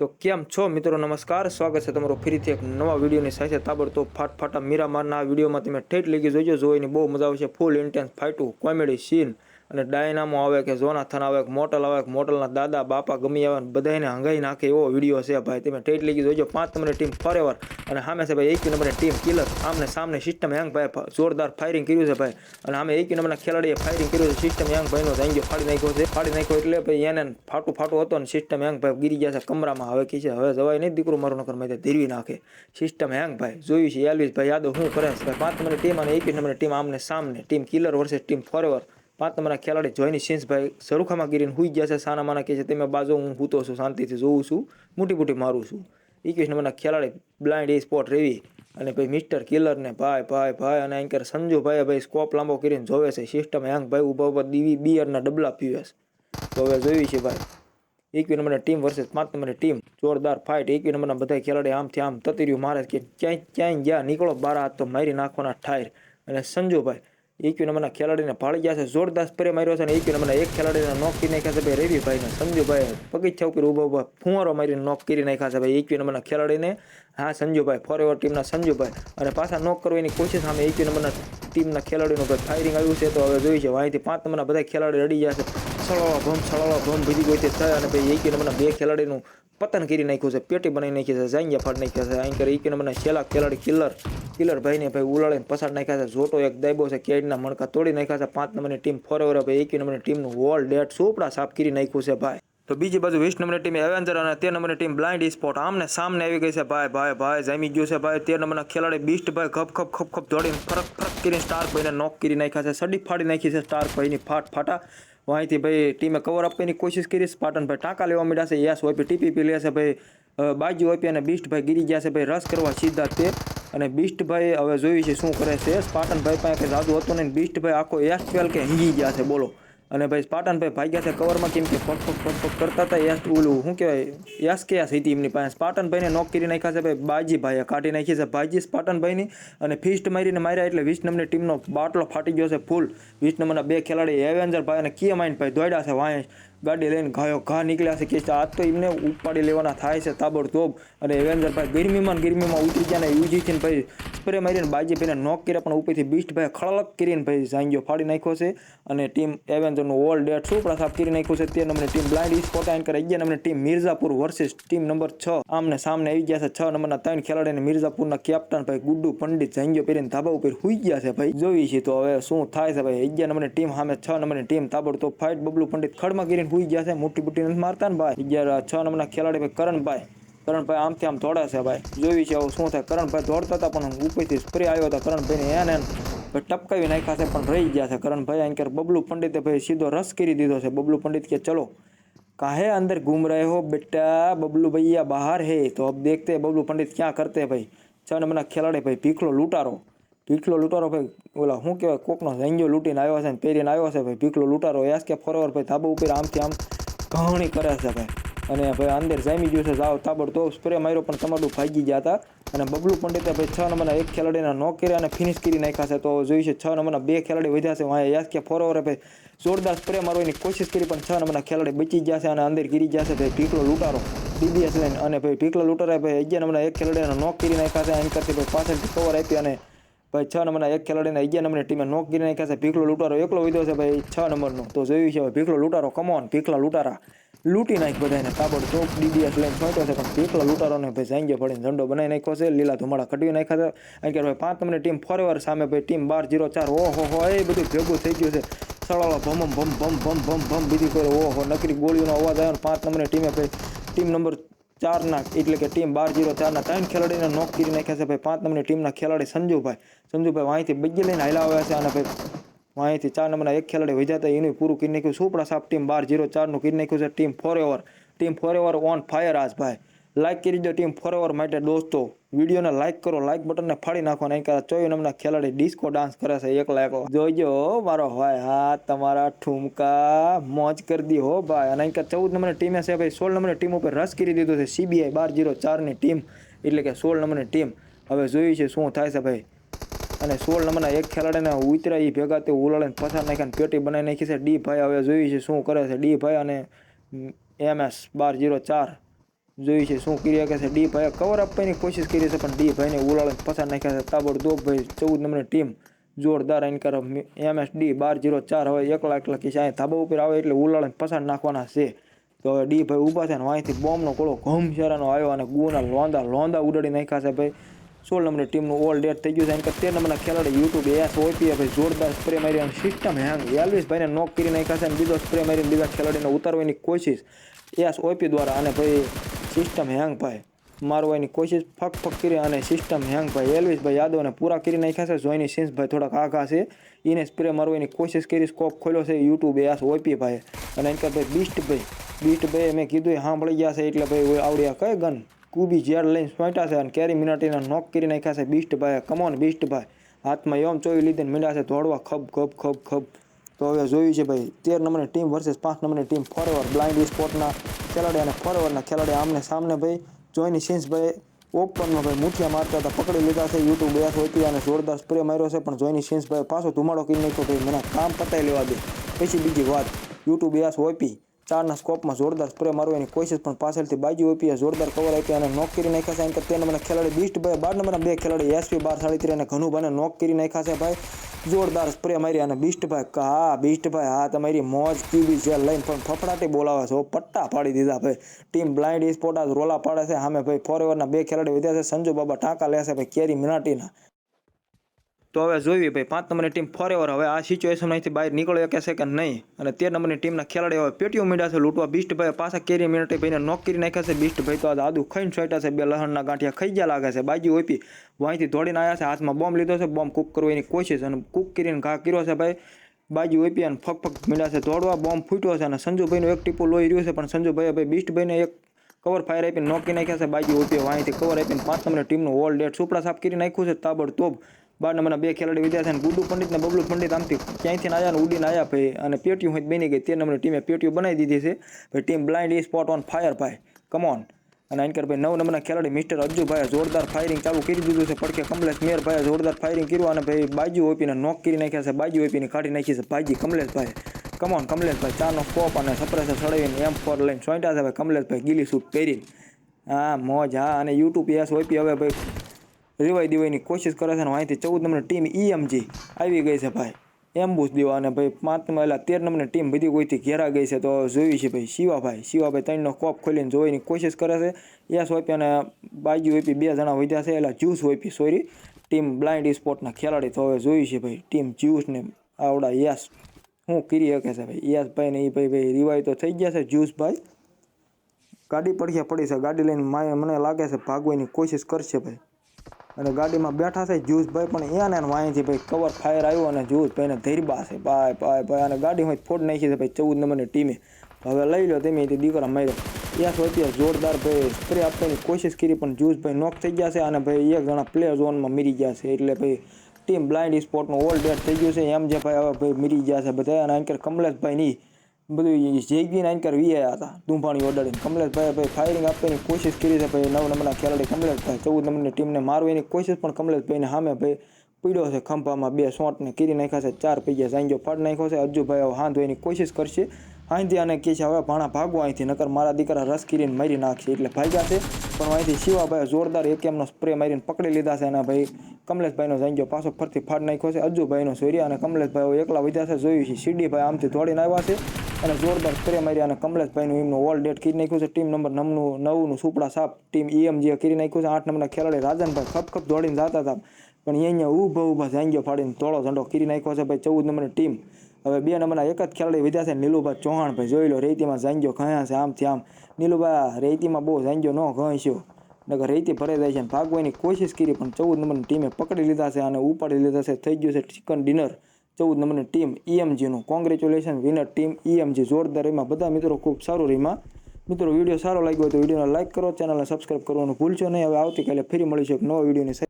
તો કેમ છો મિત્રો? નમસ્કાર. સ્વાગત છે તમારું ફરીથી એક નવા વિડીયોની સાથે. તાબડતોબ ફાટફાટા મીરામારના આ વિડીયોમાં તમે ઠેઠ લીગી જોઈજો જોઈને બહુ મજા આવશે. ફૂલ ઇન્ટેન્સ ફાઇટું કોમેડી સીન અને ડાયનામો આવે કે જોનાથન આવે, કે મોટલ આવે, કે મોટલના દાદા, બાપા ગમી આવે બધાને હંગાઈ નાખે એવો વીડિયો છે ભાઈ. તમે ટેટ લીગી જોઈજો પાંચ નંબરની ટીમ ફોરેવર અને સામે છે ભાઈ એક નંબરની ટીમ કિલર. આમને સામને સિસ્ટમ યંગ ભાઈ જોરદાર ફાયરિંગ કર્યું છે ભાઈ. અને આમે એક નંબરના ખેલાડીએ ફાયરિંગ કર્યું છે. સિસ્ટમ યંગ ભાઈનો જાંગીઓ ફાડી નાખ્યો છે. ફાડી નાખ્યો એટલે ભાઈ એને ફાટું ફાટું હતો ને સિસ્ટમ યંગ ભાઈ ગીરી ગયા છે કમરામાં. હવે કહે છે, હવે જવાય નહીં દીકરો મારો, નકર મેં ધીરવી નાખે. સિસ્ટમ હેંગ ભાઈ, જોયું છે એલવીસ ભાઈ, યાદવ શું કરે છે? પાંચ નંબરની ટીમ અને એક નંબરની ટીમ આમને સામને. Team killer versus team forever પાંચ નંબરના ખેલાડી જોઈની સિન્સભાઈ સરુખામાં ગીરીને હુઈ ગયા છે. સાના માના કહે છે, તમે બાજુ હું હૂતો છું, શાંતિથી જોઉં છું, મોટી મોટી મારું છું. એકવીસ નંબરના ખેલાડી બ્લાઇન્ડ એ સ્પોટ રેવી અને ભાઈ મિસ્ટર કિલર ને ભાઈ ભાઈ ભાઈ અને એન્કર સંજુભાઈ ભાઈ સ્કોપ લાંબો કરીને જોવે છે સિસ્ટમ હેંગ ભાઈ ઊભા ઊભા દીવી બિયરના ડબલા પીવે છે. તો હવે છે ભાઈ એકવી નંબરની ટીમ વર્સેસ પાંચ નંબરની ટીમ જોરદાર ફાઇટ એકવી નંબરના બધા ખેલાડી આમથી આમ તતીર્યું, મારે કે ક્યાંય ક્યાંય ગયા, નીકળો બારા હાથ તો મારી નાખવાના ઠાયર. અને સંજુભાઈ એકવી નંબરના ખેલાડીને ફાળી ગયા છે. જોરદાર સ્પ્રે માર્યો છે અને એકવી નંબરના એક ખેલાડીને નોક કરી નાખ્યા છે. ભાઈ રવિભાઈને સંજુભાઈ પગીચા ઉપર ઊભો ઊભા ફુવારો મારીને નોક કરી નાખ્યા છે. ભાઈ એકવી નંબરના ખેલાડીને? હા, સંજુભાઈ ફોરએવર ટીમના સંજુભાઈ. અને પાછા નોક કરવાની કોશિશ સામે એકવી નંબરના ટીમના ખેલાડીનું ભાઈ ફાયરિંગ આવ્યું છે તો હવે જોઈ છે. અહીંથી પાંચ નંબરના બધા ખેલાડી રડી ગયા છે. સળવા ભમ સળવા ભમ બીજી કોઈ થાય અને ભાઈ એકવી નંબરના બે ખેલાડીનું પતન કરી નાખ્યું છે પેટી બનાવી નાખી છે જાંગિયા ફાડ નાખ્યા છે અહીં કરી એક નંબરના છેલ્લા ખેલાડી કિલ્લર કિલ્લર ભાઈને ભાઈ ઉલાડીને પસાર નાખ્યા છે જોટો એક દાયબો છે કેડના મણકા તોડી નાખ્યા છે પાંચ નંબરની ટીમ ફોરએવર ભાઈ એક નંબરની ટીમનું વોલ ડેટ સોપડા સાફ કરી નાખ્યું છે ભાઈ તો બીજી બાજુ વીસ નંબરની ટીમ એવેન્જર અને તેર નંબરની ટીમ બ્લાઇન્ડ સ્પોટ આમને સામને આવી ગઈ છે ભાઈ ભાઈ ભાઈ જામી ગયું છે ભાઈ તેર નંબરના ખેલાડી બીસ્ટ ભાઈ ખપ ખપ ખપ ખપ દોડીને ફરક ફરક કરીને સ્ટાર ભાઈને નોક કરી નાખ્યા છે સડી ફાડી નાખી છે સ્ટાર ભાઈની ફાટ ફાટા અહીંથી ભાઈ ટીમે કવર આપવાની કોશિશ કરી. સ્પાટન ભાઈ ટાંકા લેવા માંડ્યા છે. યસ ઓપી ટીપીપી લે છે ભાઈ. બાજુ ઓપી અને બિસ્ટભાઈ ગીરી ગયા છે ભાઈ. રસ કરવા સીધા તે અને બિસ્ટભાઈ હવે જોયું છે શું કરે છે. સ્પાટન ભાઈ પાસે જાદુ હતું નહીં. બીસ્ટ ભાઈ આખો એસ ટ્વેલ કે હિંગી ગયા છે. બોલો. અને ભાઈ સ્પાટન ભાઈ ભાગ્યા છે કવરમાં કેમ કે ફક ફક ફક ફક કરતા હતા યસ ઓલું, શું કહેવાય, યસ કે યસ હતી એમની પાસે. સ્પાટન ભાઈને નોક કરી નાખ્યા છે ભાઈ બાજી ભાઈએ કાઢી નાખી છે. બાજી સ્પાટન ભાઈની અને ફિસ્ટ મારીને માર્યા એટલે વીસ નંબરની ટીમનો બાટલો ફાટી ગયો છે ફૂલ વીસ નંબરના બે ખેલાડી એવેન્જર ભાઈ અને કિયમાઇન ભાઈ દોડ્યા છે વાંય ગાડી લઈને ઘાયો ઘા નીકળ્યા છે. કે આજ તો એમને ઉપાડી લેવાના થાય છે તાબડતોબ. અને એવેન્જર ભાઈ ગરમીમાં ગરમીમાં ઉતરી ગયા ને યુજીથી ભાઈ. સ્પ્રે મારીને બાજી ભાઈને નોક કર્યા, પણ ઉપરથી બીસ્ટ ભાઈ ખળક કરીને ભાઈ જાંગીઓ ફાડી નાખ્યો છે. અને ટીમ એવેન્જરનું ઓલ ડેટ સુપડા સાફ કરી નાખ્યો છે. તે નંબરની ટીમ બ્લાઇન્ડ સ્પોટ એન્ડ કરે. અગિયાર નંબરની team Mirzapur versus team number છ. આમને સામને આવી ગયા છે. છ નંબરના ત્રણ ખેલાડીને મિર્ઝાપુરના કેપ્ટન ભાઈ ગુડ્ડુ પંડિત જાંગીઓ પહેરીને ધાબા ઉપર હુઈ ગયા છે ભાઈ. જોઈ છે તો હવે શું થાય છે ભાઈ? અગિયાર નંબરની ટીમ સામે છ નંબરની ટીમ તાબડતોબ ફાઇટ બબલુ પંડિત ખડમાં કરીને હુઈ ગયા છે મોટી મોટી નથી મારતા ને ભાઈ અગિયાર છ નંબરના ખેલાડી ભાઈ કરણભાઈ કરણભાઈ આમથી આમ દોડે છે ભાઈ જોયું છે હવે શું થાય કરણભાઈ દોડતા હતા પણ ઉપરથી સ્પ્રે આવ્યો હતો કરણભાઈને એને ભાઈ ટપકાવી નાખ્યા છે પણ રહી ગયા છે કરણભાઈ અહીં બબલુ પંડિતે ભાઈ સીધો રસ કરી દીધો છે બબલુ પંડિત કે ચલો काहे अंदर घूम रहे हो बेटा बबलू भैया बाहर है तो अब देखते हैं बबलू पंडित क्या करते हैं भाई છ નંબરના ખેલાડી ભાઈ ભીખલો લૂંટારો ભીખલો લૂંટારો ભાઈ, ઓલા શું કહેવાય, કોકનો ઝંગો લૂંટીને આવ્યો છે ને પહેરીને આવ્યો છે ભાઈ, ભીખલો લૂંટારો યાસ કે ફોરવર ભાઈ, ધાબા ઉપર આમથી આમ ઘણી કરે છે ભાઈ. અને ભાઈ અંદર જામી ગયું છે તાબડ તાબડતોબ સ્પ્રે માર્યો, પણ તમારું ભાગી ગયા હતા. અને બબલુ પંડિતે ભાઈ છ નંબરના એક ખેલાડીના નો કર્યા અને ફિનિશ કરી નાખ્યા છે. તો જોયું છે, છ નંબરના બે ખેલાડી વધ્યા છે. વાંહે યાસ કે ફોરવરે ભાઈ જોરદાર સ્પ્રે મારવાની કોશિશ કરી, પણ છ નંબરના ખેલાડી બચી ગયા છે અને અંદર ગીરી ગયા છે ભાઈ ભીખલો લૂંટારો. ડીબીએસ લઈને અને ભાઈ ભીખલો લૂંટારે ભાઈ અગિયાર નંબરના એક ખેલાડીને નોક કરી નાખ્યા છે. એમ કરતી ભાઈ પાછળથી કવર આપી અને ભાઈ, છ નંબરના એક ખેલાડીને અગિયાર નંબરની ટીમે નોક કરી નાખ્યા છે. ભીખલો લૂંટારો એકલો વીધો છે ભાઈ, છ નંબરનો. તો જોયું છે ભીખલો લૂંટારો કમોન ભીખલા લૂંટારા. લૂંટી નાખ બધાને તાબડતોબ ડીડીએસ લઈને છોટ્યો છે, પણ ભીખલા લૂંટારોને ભાઈ જાંગે પડીને ઝંડો બનાવી નાખ્યો છે. લીલા ધુમાડા કટવી નાખ્યા છે. અહીં ભાઈ પાંચ નંબરની ટીમ ફોરવર સામે ભાઈ ટીમ બાર જીરો ચાર, ઓહો, હો એ બધું ભેગું થઈ ગયું છે. સળાળો ભમ ભમ ભમ ભમ ભમ ભમ, બીજી કોઈ, ઓહો, નકરી ગોળીઓનો અવાજ આવ્યો પાંચ નંબરની ટીમે ભાઈ ટીમ નંબર ચારના, એટલે કે ટીમ બાર જીરો ચારના ત્રણ ખેલાડીને નોક કરી નાખ્યા છે. ભાઈ, પાંચ નંબરની ટીમના ખેલાડી સંજુભાઈ. સંજુભાઈ અહીંથી બગ્ગી લઈને હાલા આવ્યા છે અને ભાઈ અહીંથી ચાર નંબરના એક ખેલાડી વિજાતા એનું પૂરું કરી નાખ્યું. સુપડા સાફ ટીમ બાર જીરો ચારનું કરી નાખ્યું છે. Team forever team forever on fire આજ ભાઈ લાઈક કરી દો ટીમ ફોર એવર માટે દોસ્તો. વિડીયોને લાઇક કરો લાઇક બટનને ફાડી નાખો નહીં કરે ચોવી નામના ખેલાડી ડિસ્કો ડાન્સ કરે છે, એકલા એકલો. જોઈજો મારો ભાઈ હા તમારા ઠુમકા, મોજ કરી દી હો ભાઈ. અને અહીં ચૌદ નંબરની ટીમે છે ભાઈ, સોળ નંબરની ટીમ ઉપર રસ કરી દીધો છે સીબીઆઈ બાર જીરો ચારની ટીમ. એટલે કે સોળ નંબરની ટીમ. હવે જોયું છે શું થાય છે ભાઈ. અને સોળ નંબરના એક ખેલાડીને ઉતરા એ ભેગા તે ઉલાડીને પસાર નાખ્યા પેટી બનાવી નાખી છે. ડી ભાઈ હવે જોયું છે શું કરે છે. ડી ભાઈ અને એમ એસ બાર જીરો ચાર. જોઈ છે શું કરી કે છે. ડી ભાઈએ કવર આપવાની કોશિશ કરી છે, પણ ડી ભાઈને ઉલાળીને પસાર નાખ્યા છે. તાબડતોબ ભાઈ, ચૌદ નંબરની ટીમ જોરદાર એન્કર એમએસડી બાર જીરો ચાર હવે એકલા એકલા કે અહીંયા ધાબા ઉપર આવે એટલે ઉલાળીને પસાર નાખવાના છે. તો હવે ડી ભાઈ ઊભા છે ને અહીંથી બોમ્બનો કોળો ઘમ શેરાનો આવ્યો અને ગુના લોંદા લોંદા ઉડાડી નાખ્યા છે ભાઈ. સોળ નંબરની ટીમનું ઓલ ડેટ થઈ ગયું છે. એન્કર તેર નંબરના ખેલાડી યુટ્યુબ એસ ઓપીએ ભાઈ જોરદાર સ્પ્રે મારી અને સિસ્ટમ હેંગ એલ્વિસ ભાઈને નોક કરી નાખ્યા છે અને બીજો સ્પ્રે મારીને બીજા ખેલાડીને ઉતારવાની કોશિશ એસ ઓપી દ્વારા. અને ભાઈ સિસ્ટમ હેંગ ભાઈ. એની કોશિશ ફક ફક કરી અને સિસ્ટમ હેંગ ભાઈ. એલ્વિસભાઈ યાદવને પૂરા કરી નાખ્યા છે. જોઈની સિન્સભાઈ થોડાક આઘા છે. એને સ્પ્રે મારવાની કોશિશ કરી. સ્કોપ ખોલ્યો છે. યુટ્યુબે આ ઓપી ભાઈ. અને એન્કર ભાઈ બીસ્ટભાઈ બીસ્ટભાઈ મેં કીધું, એ સાંભળી ગયા છે. એટલે ભાઈ આવડ્યા કઈ ગન કુબી ઝેર લઈને સ્વાંટ્યા છે અને કેરી મિનાટીને નોક કરી નાખ્યા છે. બીસ્ટભાઈ કમોન બીસ્ટભાઈ હાથમાં એમ ચોવી લીધીને મીંડા છે. દોડવા ખબ ખબ ખબ ખબ. તો હવે જોયું છે ભાઈ, તેર નંબરની ટીમ વર્સેસ પાંચ નંબરની ટીમ ફોરએવર બ્લાઇન્ડ સ્પોર્ટના ખેલાડી અને ફોરએવરના ખેલાડી આમને સામને ભાઈ જોઈની સિન્સભાઈ ઓપનમાં ભાઈ મુઠિયા મારતા હતા, પકડી લીધા છે યુટ્યુબ બેસ હોતી અને જોરદાર સ્પ્રે માર્યો છે, પણ જોઈની સિન્સભાઈ પાછો ધુમાડો કરી નાખ્યો ભાઈ, મને કામ પતાવી લેવા દે. પછી બીજી વાત યુટ્યુબ બેસ ઓપી ચારના સ્કોપમાં જોરદાર સ્પ્રે મારવાની કોશિશ પણ પાછળથી બાજુ ઓપીએ જોરદાર કવર આપી અને નોક કરી નાખ્યા છે, એમ કે તે નંબરના ખેલાડી બીસ્ટ ભાઈ, બાર નંબરના બે ખેલાડી એસપી બાર સાડી અને ઘનુભાઈને નોક કરી નાખ્યા છે ભાઈ. જોરદાર સ્પ્રે મારી અને બીસ્ટભાઈ હા બીસ્ટભાઈ હા, તમારી મોજ ક્યુબી જેલ લઈને પણ ફફડાટી બોલાવે છે. પટ્ટા પાડી દીધા ભાઈ. ટીમ બ્લાઇન્ડ ઇસ્પોટા રોલા પાડે છે. સામે ભાઈ ફોરએવરના બે ખેલાડી વધ્યા છે. સંજુ બાબા ટાંકા લેશે ભાઈ, કેરી મિનાટીના. તો હવે જોઈએ ભાઈ, પાંચ નંબરની ટીમ ફોરએવર હવે આ સિચ્યુએશનમાંથી બહાર નીકળી શકે છે કે નહીં. અને તેર નંબરની ટીમના ખેલાડીઓ હવે પેટીઓ મીડ્યા છે લૂંટવા બીસ્ટ ભાઈ, પાછા કેરી મિનિટે ભાઈને નોક કરી નાખ્યા છે. બીસ્ટ ભાઈ તો આજ આદુ ખાઈને છોટ્યા છે, બે લહણના ગાંઠિયા ખાઈ ગયા લાગે છે. બાજુ ઓપી વાંહીથી દોડીને આવ્યા છે, હાથમાં બોમ્બ લીધો છે બોમ્બ કુક કરવાની કોશિશ અને કુક કરીને ઘા કર્યો છે ભાઈ. બાજુ ઓપી અને ફક ફક મીડ્યા છે દોડવા બોમ્બ ફૂટ્યો છે અને સંજુભાઈનું એક ટીપું લોહી રહ્યું છે, પણ સંજુભાઈએ ભાઈ બીસ્ટભાઈને એક કવર ફાયર આપીને નોકી નાખ્યા છે. બાજુ ઓપી વાંહીથી કવર આપીને પાંચ નંબરની ટીમનું ઓલ ડેટ સુપડા સાફ કરી નાખ્યું છે, તાબડતોબ બાર નંબરના બે ખેલાડી વિદ્યાર્થીને ગુડુ પંડિત ને બબલુ પંડિત આમથી ક્યાંયથી આવ્યા ને ઉડીને આવ્યા ભાઈ? અને પેટીયું હોય બની ગઈ. તે નંબરની ટીમે પેટીયું બનાવી દીધી છે. ભાઈ, team blind E spot on fire ભાઈ કમોન અને આનકર ભાઈ, નવ નંબરના ખેલાડી મિસ્ટર અજ્જુભાઈએ જોરદાર ફાયરિંગ ચાલુ કરી દીધું છે. પડકે કમલેશ મેરભાઈએ જોરદાર ફાયરિંગ કર્યું અને ભાઈ બાજુ ઓપીને નોક કરી નાખ્યા છે. બાજુ ઓપીને કાઢી નાખી છે. ભાજી કમલેશભાઈ કમોન કમલેશભાઈ ચારનો સ્કોપ અને સપ્રેસર ચડાવીને એમ ફોર લઈને સોંટ્યા છે. ભાઈ કમલેશભાઈ ગીલી સૂટ પહેરીને. હા, મોજ. હા, અને યુટ્યુબ એસ ઓપી હવે ભાઈ રિવાઈ દેવાની કોશિશ કરે છે અને અહીંથી ચૌદ નંબરની ટીમ ઈએમજી આવી ગઈ છે ભાઈ. એમ્બુસ દેવા અને ભાઈ પાંચમાં એટલે તેર નંબરની ટીમ બધી કોઈથી ઘેરા ગઈ છે તો જોયું છે ભાઈ શિવાભાઈ. શિવાભાઈ ત્રણનો કોપ ખોલીને જોવાની કોશિશ કરે છે. યસ વોપી અને બાજુ વોપી બે જણા વધ્યા છે એટલે જ્યુસ વોપી સોરી. ટીમ બ્લાઇન્ડ સ્પોર્ટના ખેલાડી તો હવે જોયું છે ભાઈ. ટીમ જ્યુસને આવડા યસ શું કરી શકે છે ભાઈ. યસ ભાઈ ને એ ભાઈ ભાઈ રિવાઈ તો થઈ ગયા છે જ્યુસભાઈ ગાડી પડખે પડી છે. ગાડી લઈને મને લાગે છે ભાગવાની કોશિશ કરશે ભાઈ. અને ગાડીમાં બેઠા છે જ્યુસભાઈ પણ એને વાંહીથી ભાઈ કવર ફાયર આવ્યો અને જ્યુસભાઈને ધૈરબા છે. ભાઈ ભાઈ ભાઈ, અને ગાડીમાં ફોડ નાખી છે ભાઈ ચૌદ નંબરની ટીમે. હવે લઈ લો તમે તે દીકરા માર્યો. ત્યાં સુધી જોરદાર ભાઈ સ્પ્રે આપવાની કોશિશ કરી, પણ જ્યુસભાઈ નોક થઈ ગયા છે અને ભાઈ એક જણા પ્લે ઝોનમાં મરી ગયા છે. એટલે ભાઈ ટીમ બ્લાઇન્ડ સ્પોર્ટનું ઓલ ડેટ થઈ ગયું છે. એમ જે ભાઈ હવે ભાઈ મરી ગયા છે બધા. અને અંકર કમલેશભાઈ ની બધું જેગીને અંકર વીએ હતા દુંભાણી ઓડાડીને કમલેશભાઈ ભાઈ ફાયરિંગ આપવાની કોશિશ કરી છે ભાઈ નવ નંબરના ખેલાડી કમલેશભાઈ, ચૌદ નંબરની ટીમને મારવાની કોશિશ પણ કમલેશભાઈને સામે ભાઈ પીડ્યો છે, ખંભામાં બે શોટને કરી નાખ્યા છે, ચાર પૈયા સાંજો ફાડ નાખ્યો છે અજ્જુભાઈ હવે એની કોશિશ કરશે. અહીંથી અને કહે છે, હવે ભાણા ભાગો અહીંથી, નકર મારા દીકરા રસ કરીને મારી નાખશે, એટલે ભાગ્યા છે. પણ અહીંથી શિવાભાઈ જોરદાર એક એમનો સ્પ્રે મારીને પકડી લીધા છે, અને ભાઈ કમલેશભાઈનો સાંજો પાછો ફરતી ફાડ નાખ્યો છે, અજુભાઈનો સોર્યા અને કમલેશભાઈ એકલા વધ્યા છે, જોયું છે સીડીભાઈ આમથી દોડીને આવ્યા છે. અને જોરદાર સ્પ્રે મારી અને કમલેશભાઈનું એમનું ઓલ ડેટ કરી નાખ્યું છે. ટીમ નંબર નવનું નવનું સુપડા સાપ ટીમ ઈએમજીએ કરી નાખ્યું છે. આઠ નંબરના ખેલાડી રાજનભાઈ ખપ ખપ દોડીને જતા હતા. પણ અહીંયા ઊભા ઊભા જાંગીઓ ફાડીને તોળો ઝંડો કરી નાખ્યો છે. ભાઈ ચૌદ નંબરની ટીમ હવે બે નંબરના એક જ ખેલાડી વધ્યા છે. નીલુભાઈ ચૌહાણભાઈ જોઈ લો, રેતીમાં જાંગીઓ ઘયા છે આમથી આમ. નીલુભાઈ રેતીમાં બહુ જાંગીઓ ન ઘસ્યો. નગર રેતી ભરાઈ જાય છે ભાગવાની કોશિશ કરી, પણ ચૌદ નંબરની ટીમે પકડી લીધા છે અને ઉપાડી લીધા છે. થઈ ગયું છે ચિકન ડિનર ચૌદ નંબરની ટીમ ઈએમજીનું. કોંગ્રેચ્યુલેશન વિનર ટીમ ઈએમજી જોરદાર એમાં બધા મિત્રો ખૂબ સારું રહીમાં મિત્રો, વીડિયો સારો લાગ્યો હોય તો વિડીયોને લાઇક કરો ચેનલને સબસ્ક્રાઈબ કરવાનું ભૂલશો નહીં. હવે આવતીકાલે ફરી મળીશું એક નવા વિડીયોની